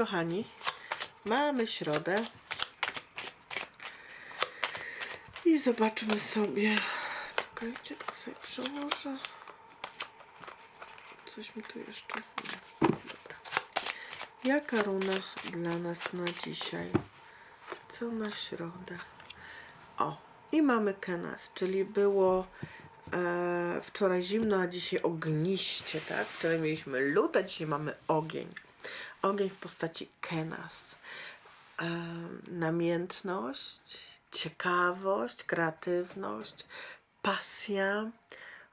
kochani, mamy środę. I zobaczmy sobie. Czekajcie, to sobie przełożę. Coś mi tu jeszcze. Nie. Dobra. Jaka runa dla nas na dzisiaj? Co na środę? O, i mamy Kenas, czyli było e, wczoraj zimno, a dzisiaj ogniście, tak? Wczoraj mieliśmy lód, a dzisiaj mamy ogień. Ogień w postaci Kenas. Namiętność, ciekawość, kreatywność, pasja,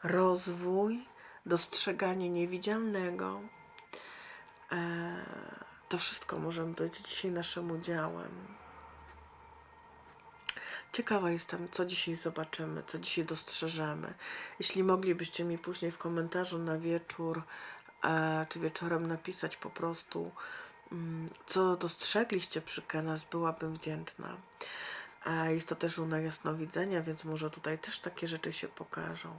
rozwój, dostrzeganie niewidzialnego. E, to wszystko może być dzisiaj naszym udziałem. Ciekawa jestem, co dzisiaj zobaczymy, co dzisiaj dostrzeżemy. Jeśli moglibyście mi później w komentarzu na wieczór czy wieczorem napisać po prostu, mm, co dostrzegliście przy Kenas, byłabym wdzięczna. Jest to też runa jasnowidzenia, więc może tutaj też takie rzeczy się pokażą.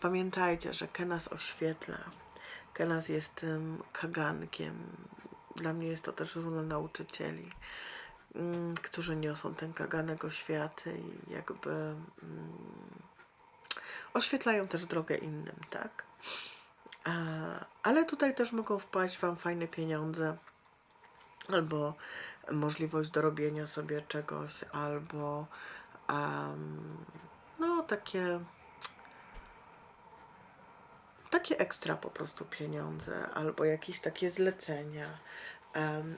Pamiętajcie, że Kenas oświetla. Kenas jest tym kagankiem. Dla mnie jest to też runa nauczycieli mm, którzy niosą ten kaganek oświaty i jakby mm, oświetlają też drogę innym, tak? A, ale tutaj też mogą wpaść Wam fajne pieniądze albo możliwość dorobienia sobie czegoś, albo um, no takie takie ekstra po prostu pieniądze, albo jakieś takie zlecenia.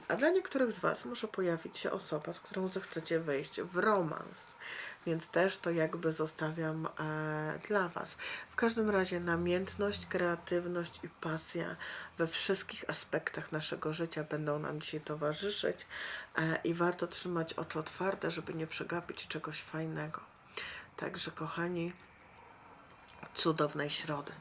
A dla niektórych z Was może pojawić się osoba, z którą zechcecie wejść w romans, więc też to jakby zostawiam e, dla Was. W każdym razie namiętność, kreatywność i pasja we wszystkich aspektach naszego życia będą nam dzisiaj towarzyszyć e, i warto trzymać oczy otwarte, żeby nie przegapić czegoś fajnego. Także kochani, cudownej środy.